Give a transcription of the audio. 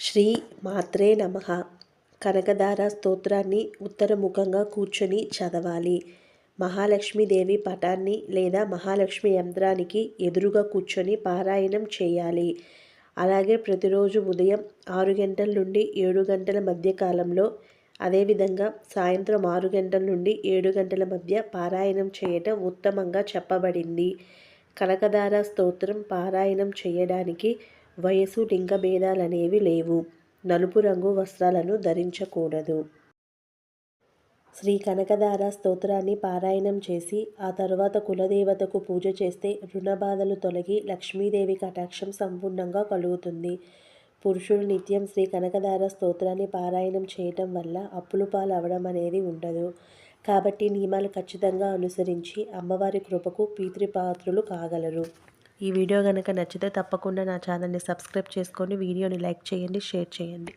శ్రీ మాత్రే నమ. కనకదార స్తోత్రాన్ని ఉత్తరముఖంగా కూర్చొని చదవాలి. మహాలక్ష్మీదేవి పటాన్ని లేదా మహాలక్ష్మి యంత్రానికి ఎదురుగా కూర్చొని పారాయణం చేయాలి. అలాగే ప్రతిరోజు ఉదయం ఆరు గంటల నుండి ఏడు గంటల మధ్య కాలంలో అదేవిధంగా సాయంత్రం ఆరు గంటల నుండి ఏడు గంటల మధ్య పారాయణం చేయటం ఉత్తమంగా చెప్పబడింది. కనకదార స్తోత్రం పారాయణం చేయడానికి వయసు లింగ భేదాలనేవి లేవు. నలుపు రంగు వస్త్రాలను ధరించకూడదు. శ్రీ కనకదార స్తోత్రాన్ని పారాయణం చేసి ఆ తరువాత కులదేవతకు పూజ చేస్తే రుణబాధలు తొలగి లక్ష్మీదేవి కటాక్షం సంపూర్ణంగా కలుగుతుంది. పురుషుడు నిత్యం శ్రీ కనకదార స్తోత్రాన్ని పారాయణం చేయటం వల్ల అప్పులు పాలవడం అనేది ఉండదు. కాబట్టి నియమాలు ఖచ్చితంగా అనుసరించి అమ్మవారి కృపకు పీతృపాత్రులు కాగలరు. ఈ వీడియో కనుక నచ్చితే తప్పకుండా నా ఛానల్ని సబ్స్క్రైబ్ చేసుకొని వీడియోని లైక్ చేయండి షేర్ చేయండి.